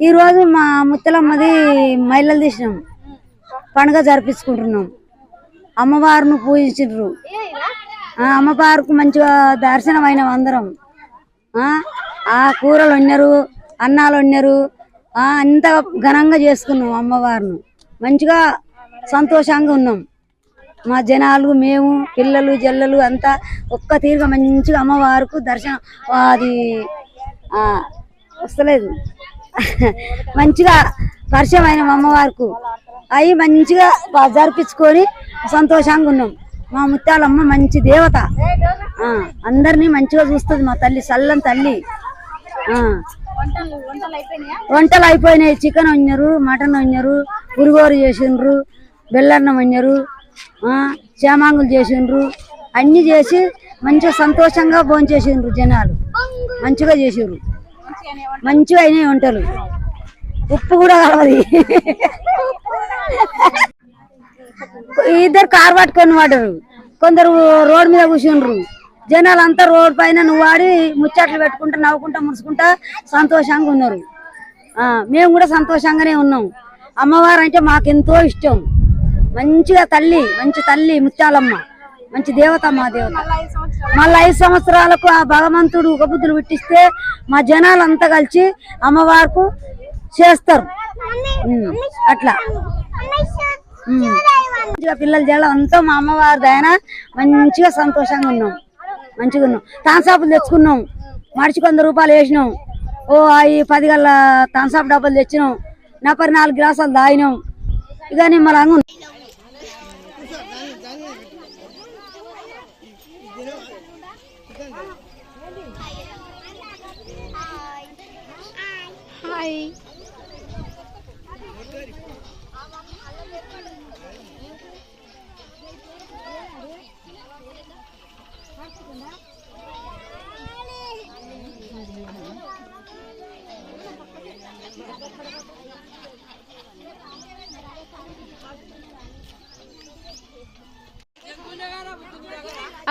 ఈరోజు మా ముత్తలమ్మది మహిళలు తీసినాం. పండుగ జరిపించుకుంటున్నాం. అమ్మవారిని పూజించు అమ్మవారికి మంచిగా దర్శనం అయినాం అందరం. ఆ, ఆ కూరలు వండారు అన్నాలు వండారు అంత ఘనంగా చేసుకున్నాం అమ్మవారిని. మంచిగా సంతోషంగా ఉన్నాం. మా జనాలు మేము పిల్లలు జల్లలు అంతా ఒక్క తీరుగా మంచిగా అమ్మవారికి దర్శనం అది వస్తలేదు. మంచిగా పరిచయం అయిన అమ్మవారికి అవి మంచిగా జరిపించుకొని సంతోషంగా ఉన్నాం. మా ముత్యాలమ్మ మంచి దేవత. అందరినీ మంచిగా చూస్తుంది మా తల్లి చల్లని తల్లి. వంటలు అయిపోయినాయి. చికెన్ వండారు మటన్ వండారు పురుగోరు చేసిండ్రు బెల్లన్నం వండారు ఆ, చేమాంగులు చేసిండ్రు. అన్నీ చేసి మంచిగా సంతోషంగా భోంచేసిండ్రు జనాలు. మంచిగా చేసిండ్రు. మంచిగా అయినాయి వంటలు. ఉప్పు కూడా కలవది ఇద్దరు కారు పట్టుకొని వాడరు. కొందరు రోడ్ మీద కూర్చుండ్రు. జనాలు అంతా రోడ్ పైన నువ్వు ఆడి ముచ్చట్లు పెట్టుకుంటా నవ్వుకుంటా ముడుచుకుంటా సంతోషంగా ఉన్నారు. ఆ, మేము కూడా సంతోషంగానే ఉన్నాం. అమ్మవారు అంటే మాకెంతో ఇష్టం. మంచిగా తల్లి మంచి తల్లి ముత్యాలమ్మ. మంచి దేవత మా దేవత మళ్ళీ ఐదు సంవత్సరాలకు ఆ భగవంతుడు ఉపబుద్ధులు పెట్టిస్తే మా జనాలు అంతా కలిసి అమ్మవారికి చేస్తారు. అట్లా. మంచిగా పిల్లలు జల అంతా మా అమ్మవారి దయన మంచిగా సంతోషంగా ఉన్నాం. మంచిగా ఉన్నాం. తాన్సాపులు తెచ్చుకున్నాం. మడిచి వంద రూపాయలు వేసినాం. ఓ అవి పది గల్ల తాన్సాపు డబ్బులు తెచ్చినాం. నా నాలుగు గ్లాసులు తాగినాం. ఇక నిమ్మలంగా ఉన్నాం. హాయ్.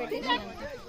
పెట్టి